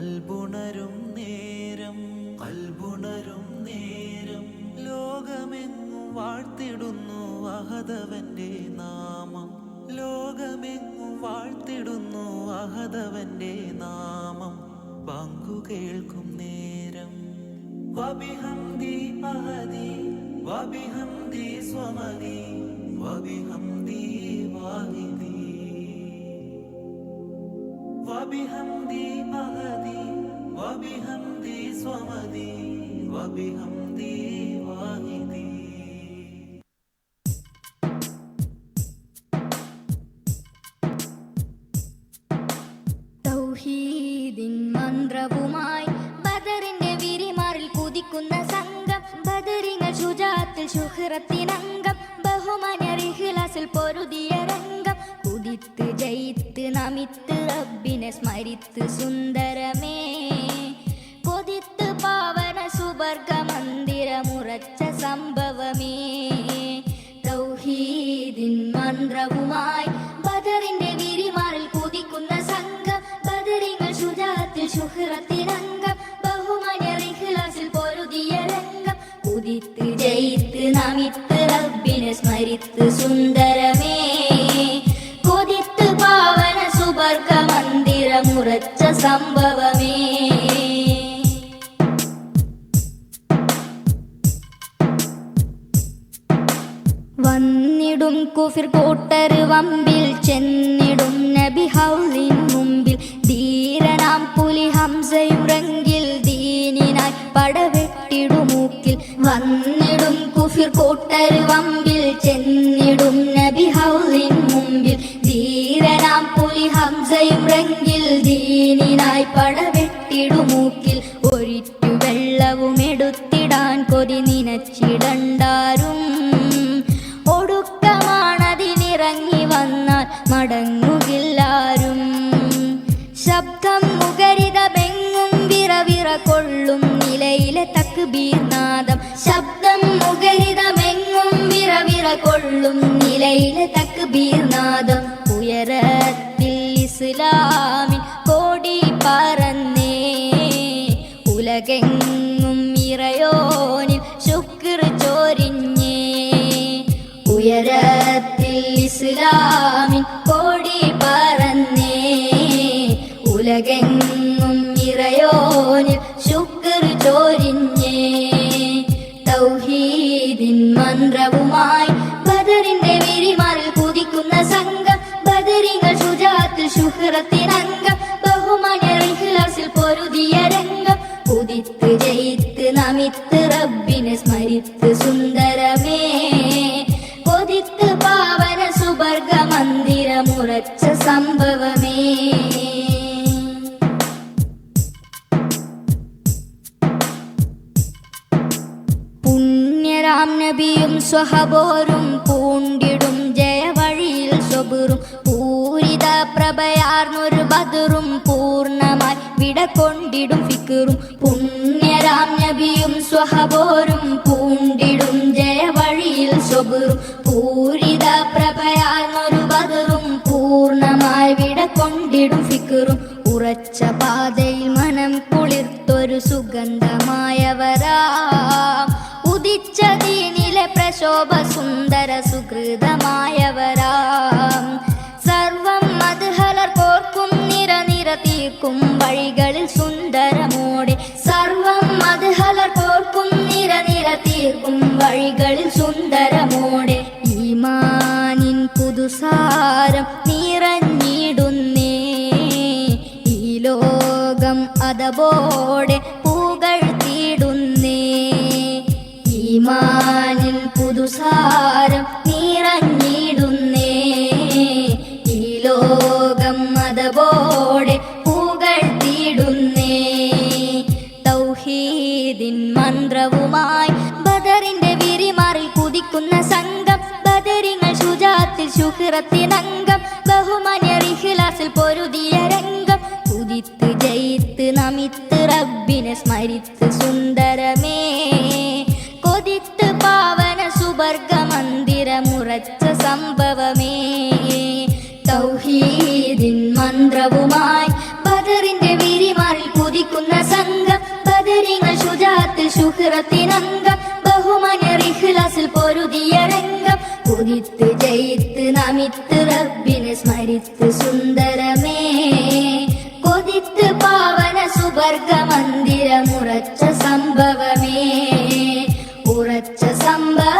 കൽബുണരും നേരം കൽബുണരും നേരം ലോകമെങ്ങും വാഴ്ത്തിടുന്നു അഹദവന്റെ നാമം. ലോകമെങ്ങും വാഴ്ത്തിടുന്നു അഹദവന്റെ നാമം. പങ്കു കേൾക്കും നേരം. വബിഹംദി അഹദി വബിഹംദി സ്വമതി വബിഹംദി വാഹിദി وبحمدي أهدي وبحمدي صمدي وبحمدي واهدي തൗഹീദിൻ മന്ത്രവുമായി ബദറിന്റെ വിരിമാറിൽ കുതിക്കുന്ന സംഘം ബദറിങ്ങൾ ശുചാത്തിൽ ശുഹ്റത്തിനംഗം ബഹുമാനിയറിഹിലാസിൽ പൊരുതിയ രംഗം കുതിത്ത് ജയിത്ത് നമിത്ത് റബ്ബിനെ സ്മരിത്ത് സുന്ദരമേ. കൊതിത്ത് പാവന സുവർഗ മന്ദിരമുറച്ച സംഭവമേ. തൗഹീദിൻ മന്ത്രവുമായി ബദറിന്റെ വിരിമാറിൽ കുതിക്കുന്ന സംഘം. ബദറിങ്ങൾ ശുചാത്തിൽ ശുഹ്രത്തിനംഗം ബഹുമാന്യ റിഹ്ലാസിൽ പൊരുതിയ രംഗം. കുതിത്ത് ജയിത്ത് നമിത്ത് റബ്ബിനെ സ്മരിത്ത് സുന്ദരമേ. സംഭവമേ. വന്നിടും കുഫിർ കൂട്ടര് വമ്പിൽ ചെന്നിടും നബി ഹൗലിൻ മുമ്പിൽ. ധീരനാം പുലി ഹംസയും റങ്കിൽ ദീനിനായി പടവെട്ടിടുമൂക്കിൽ വന്നിടും കുഫിർ കൂട്ടര് വമ്പിൽ പുലി ഹംസയും പടവെട്ടിടു ദീനിനായി പടവെട്ടിടുമൂക്കിൽ ഒരിറ്റു വെള്ളവും എടുത്തിടാൻ കൊതി നിനച്ചിടണ്ടാരും. ഒടുക്കമാണതിനിറങ്ങി വന്നാൽ മടങ്ങുകില്ലാരും. ശബ്ദം മുഖരിതമെങ്ങും വിറവിറ കൊള്ളും നിലയിലെ തക്ബീർനാദം. ശബ്ദം മുഖരിതമെങ്ങും വിറവിറ കൊള്ളും നിലയിലെ തക്ബീർനാദം. ഉയരത്തിൽ ഇസ്ലാമിൻ കോടി പറന്നേ. ഉലകെങ്ങും ഇറയോനിൽ ശുക്ർ ചോരിഞ്ഞേ. ഉയരത്തിൽ ഇസ്ലാമിൻ കോടി പറന്നേ. ഉലകെങ്ങും ശുചാത്തിൽ ശുഹ്റത്തിനംഗം ബഹുമാനിയറിഹിലാസിൽ പൊരുതിയ രംഗം. കുതിത്ത് ജയിത്ത് നമിത്ത് റബ്ബിനെ സ്മരിത്ത് സുന്ദരമേ. കൊതിത്ത് പാവന സുവർഗ മന്ദിരമുറച്ച സംഭവമേ. പുണ്യരാം നബിയും സ്വഹബോരും പൂണ്ടിടും ജയവഴിയിൽ സ്വബുറും പ്രഭയാർന്നൊരു ബദറും പൂർണമായി വിട കൊണ്ടിടും ഫിക്കറും പുണ്യരാം നബിയും സ്വഹബോരും പൂണ്ടിടും. ജയവഴിയിൽ സ്വബുറും പൂരിത പ്രഭയാർന്നൊരു ബദറും പൂർണമായി വിട കൊണ്ടിടും ഫിക്കറും ഉറച്ച പാതയിൽ മനം കുളിർത്തൊരു സുഗന്ധമായവരാ. ഉദിച്ച ദീനിലെ പ്രശോഭ സുന്ദര സുഹൃതമായവരാം വഴികളിൽ സുന്ദരമോടെ ഈമാനിൻ പുതുസാരം നിറഞ്ഞിടുന്നേ. ഈ ലോകം അതബോടെ പുകഴ്ത്തിടുന്നേ ഈമാനിൻ പുതുസാരം നിറഞ്ഞിടുന്നേ. ഈ ലോകം അതബോടെ വന്ന സംഘം. ബദരിങ്ങൾ ശുജാത്തിൽ ശുഹ്രത്തിനംഗം ബഹുമാന്യ റിഹിലാസിൽ പൊരുതിയ രംഗം. കുതിത്ത് ജയിത്ത് നമിത്ത് റബ്ബിനെ സ്മരിത്ത് സുന്ദരമേ. കൊതിത്ത് പാവന സുവർഗ മന്ദിര മുറച്ച സംഭവമേ. തൗഹീദിൻ മന്ത്രവുമായി ബദറിന്റെ വിരിമാറിൽ കുതിക്കുന്ന സംഘം. ബദരിങ്ങൾ ശുജാത്തിൽ ശുഹ്രത്തിനംഗം முகித்து ஜெயித்து நமித்து ரப்பினை ஸ்மரித்து சுந்தரமே. கொதித்து பாவன சுபர்க மந்திர முரச்ச சம்பவமே. உரச்ச சம்பவ